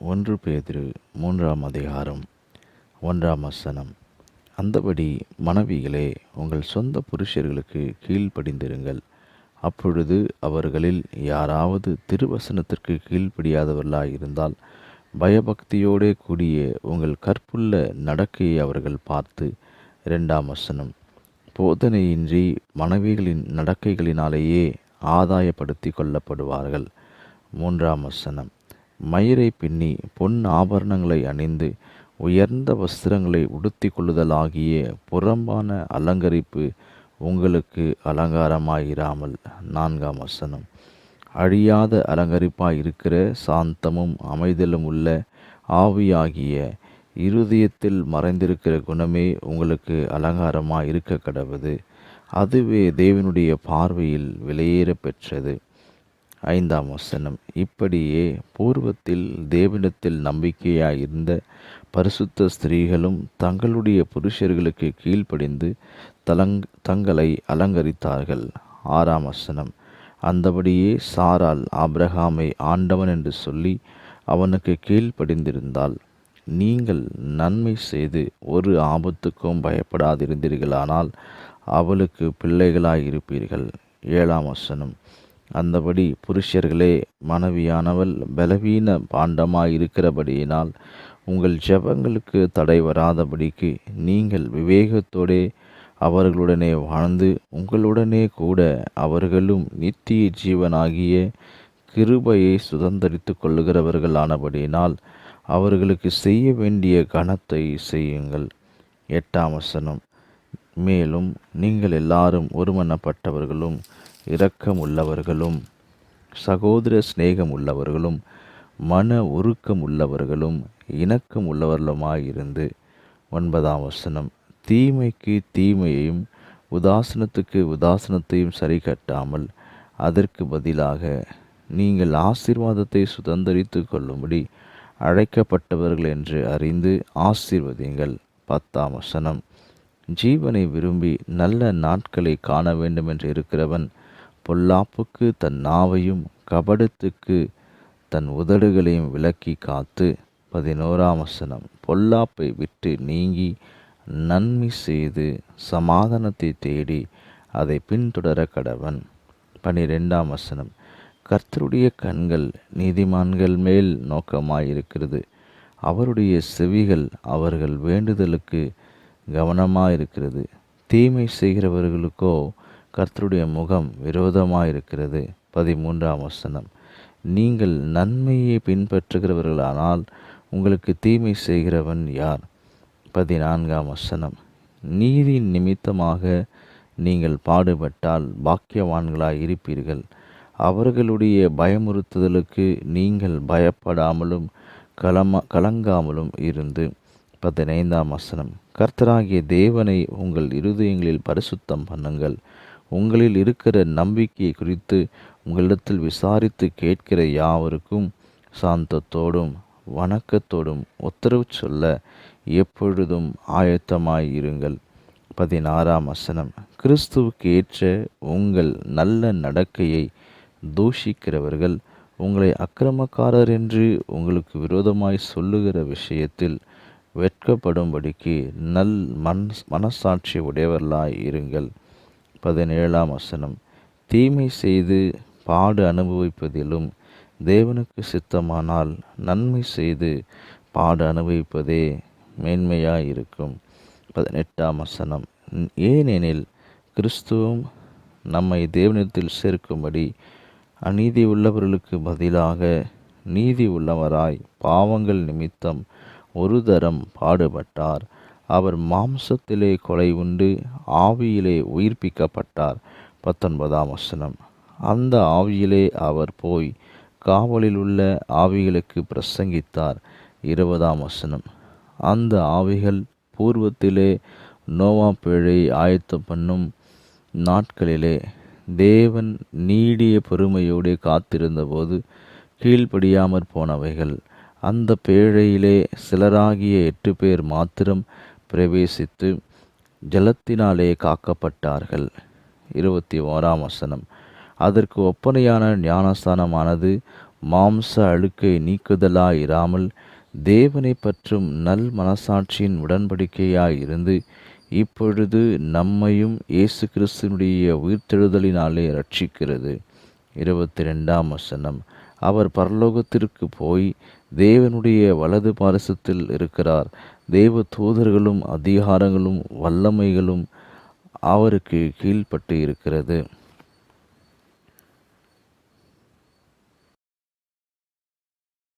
ஒன்று பேதிரு மூன்றாம் அதிகாரம் ஒன்றாம் வசனம். அந்தபடி மனைவிகளே உங்கள் சொந்த புருஷர்களுக்கு கீழ்ப்படிந்திருங்கள். அப்பொழுது அவர்களில் யாராவது திருவசனத்திற்கு கீழ்ப்படியாதவர்களாக இருந்தால் பயபக்தியோடே கூடிய உங்கள் கற்புள்ள நடக்கையை அவர்கள் பார்த்து இரண்டாம் வசனம். போதனையின்றி மனைவிகளின் நடக்கைகளினாலேயே ஆதாயப்படுத்தி கொள்ளப்படுவார்கள். மூன்றாம் வசனம். மயிரை பின்னி பொன் ஆபரணங்களை அணிந்து உயர்ந்த வஸ்திரங்களை உடுத்தி கொள்ளுதலாகிய புறம்பான அலங்கரிப்பு உங்களுக்கு அலங்காரமாயிராமல். நான்காம் வசனம். அழியாத அலங்கரிப்பாய் இருக்கிற சாந்தமும் அமைதலும் உள்ள ஆவியாகிய இருதயத்தில் மறைந்திருக்கிற குணமே உங்களுக்கு அலங்காரமாக இருக்க கடவுது. அதுவே தேவனுடைய பார்வையில் விலையேற பெற்றது. ஐந்தாம் வசனம். இப்படியே பூர்வத்தில் தேவனிடத்தில் நம்பிக்கையாய் இருந்த பரிசுத்த ஸ்திரீகளும் தங்களுடைய புருஷர்களுக்கு கீழ்ப்படிந்து தலங் தங்களை அலங்கரித்தார்கள். ஆறாம் வசனம். அந்தபடியே சாரால் அப்ரஹாமை ஆண்டவன் என்று சொல்லி அவனுக்கு கீழ்ப்படிந்திருந்தால் நீங்கள் நன்மை செய்து ஒரு ஆபத்துக்கும் பயப்படாதிருந்தீர்களானால் அவளுக்கு பிள்ளைகளாய் இருப்பீர்கள் ஏழாம் வசனம். அந்தபடி புருஷர்களே மனைவியானவள் பலவீன பாண்டமாயிருக்கிறபடியினால் உங்கள் ஜெபங்களுக்கு தடை வராதபடிக்கு நீங்கள் விவேகத்தோடே அவர்களுடனே வாழ்ந்து உங்களுடனே கூட அவர்களும் நித்திய ஜீவனாகிய கிருபையை சுதந்திரித்து கொள்ளுகிறவர்களானபடியினால் அவர்களுக்கு செய்ய வேண்டிய கணத்தை செய்யுங்கள். எட்டாம் வசனம். மேலும் நீங்கள் எல்லாரும் ஒருமனப்பட்டவர்களும் இரக்கம் உள்ளவர்களும் சகோதர சிநேகம் உள்ளவர்களும் மன உருக்கம் உள்ளவர்களும் இணக்கம் உள்ளவர்களுமாயிருந்து ஒன்பதாம் வசனம் தீமைக்கு தீமையையும் உதாசனத்துக்கு உதாசனத்தையும் சரி கட்டாமல் அதற்கு பதிலாக நீங்கள் ஆசீர்வாதத்தை சுதந்திரித்து கொள்ளும்படி அழைக்கப்பட்டவர்கள் என்று அறிந்து ஆசீர்வதிங்கள் பத்தாம் வசனம் ஜீவனை விரும்பி நல்ல நாட்களை காண வேண்டும் என்று இருக்கிறவன் பொல்லாப்புக்கு தன் நாவையும் கபடத்துக்கு தன் உதடுகளையும் விலக்கி காத்து பதினோராம் வசனம். பொல்லாப்பை விட்டு நீங்கி நன்மை செய்து சமாதானத்தை தேடி அதை பின்தொடர கடவன். பனிரெண்டாம் வசனம். கர்த்தருடைய கண்கள் நீதிமான்கள் மேல் நோக்கமாயிருக்கிறது. அவருடைய செவிகள் அவர்கள் வேண்டுதலுக்கு கவனமாயிருக்கிறது. தீமை செய்கிறவர்களுக்கோ கர்த்தருடைய முகம் விரோதமாயிருக்கிறது. பதிமூன்றாம் வசனம். நீங்கள் நன்மையை பின்பற்றுகிறவர்களானால் உங்களுக்கு தீமை செய்கிறவன் யார்? பதினான்காம் வசனம். நீதி நிமித்தமாக நீங்கள் பாடுபட்டால் பாக்கியவான்களாய் இருப்பீர்கள் அவர்களுடைய பயமுறுத்துதலுக்கு நீங்கள் பயப்படாமலும் கலமா கலங்காமலும் இருந்து. பதினைந்தாம் வசனம். கர்த்தராகிய தேவனை உங்கள் இருதயங்களில் பரிசுத்தம் பண்ணுங்கள். உங்களில் இருக்கிற நம்பிக்கையை குறித்து உங்களிடத்தில் விசாரித்து கேட்கிற யாவருக்கும் சாந்தத்தோடும் வணக்கத்தோடும் உத்தரவு சொல்ல எப்பொழுதும் ஆயத்தமாய் இருங்கள். பதினாறாம் வசனம். கிறிஸ்துவுக்கு ஏற்ற உங்கள் நல்ல நடக்கையை தூஷிக்கிறவர்கள் உங்களை அக்கிரமக்காரர் என்று உங்களுக்கு விரோதமாய் சொல்லுகிற விஷயத்தில் வெட்கப்படும்படிக்கு நல் மன் மனசாட்சி உடையவர்களாய் இருங்கள். பதினேழாம் வசனம். தீமை செய்து பாடு அனுபவிப்பதிலும் தேவனுக்கு சித்தமானால் நன்மை செய்து பாடு அனுபவிப்பதே மேன்மையாக இருக்கும் பதினெட்டாம் வசனம். ஏனெனில் கிறிஸ்துவும் நம்மை தேவனத்தில் சேர்க்கும்படி அநீதி உள்ளவர்களுக்கு பதிலாக நீதி உள்ளவராய் பாவங்கள் நிமித்தம் ஒரு தரம் பாடுபட்டார். அவர் மாம்சத்திலே கொலை உண்டு ஆவியிலே உயிர்ப்பிக்கப்பட்டார். பத்தொன்பதாம் வசனம். அந்த ஆவியிலே அவர் போய் காவலில் உள்ள ஆவிகளுக்கு பிரசங்கித்தார். இருபதாம் வசனம். அந்த ஆவிகள் பூர்வத்திலே நோவா பிழை ஆயத்தம் பண்ணும் நாட்களிலே தேவன் நீடிய பெருமையோடு காத்திருந்தபோது கீழ்ப்படியாமற் போனவைகள். அந்த பேழையிலே சிலராகிய எட்டு பேர் மாத்திரம் பிரவேசித்து ஜலத்தினாலே காக்கப்பட்டார்கள். இருபத்தி ஓராம் வசனம். அதற்கு ஒப்பனையான ஞானஸ்தானமானது மாம்ச அழுக்கை நீக்குதலாயிராமல் தேவனை பற்றும் நல் மனசாட்சியின் உடன்படிக்கையாய் இருந்து இப்பொழுது நம்மையும் இயேசு கிறிஸ்துனுடைய உயிர்த்தெழுதலினாலே ரட்சிக்கிறது இருபத்தி ரெண்டாம் வசனம். அவர் பரலோகத்திற்கு போய் தேவனுடைய வலது பாரசத்தில் இருக்கிறார். தேவ தூதர்களும் அதிகாரங்களும் வல்லமைகளும் அவருக்கு கீழ்ப்பட்டு இருக்கிறது.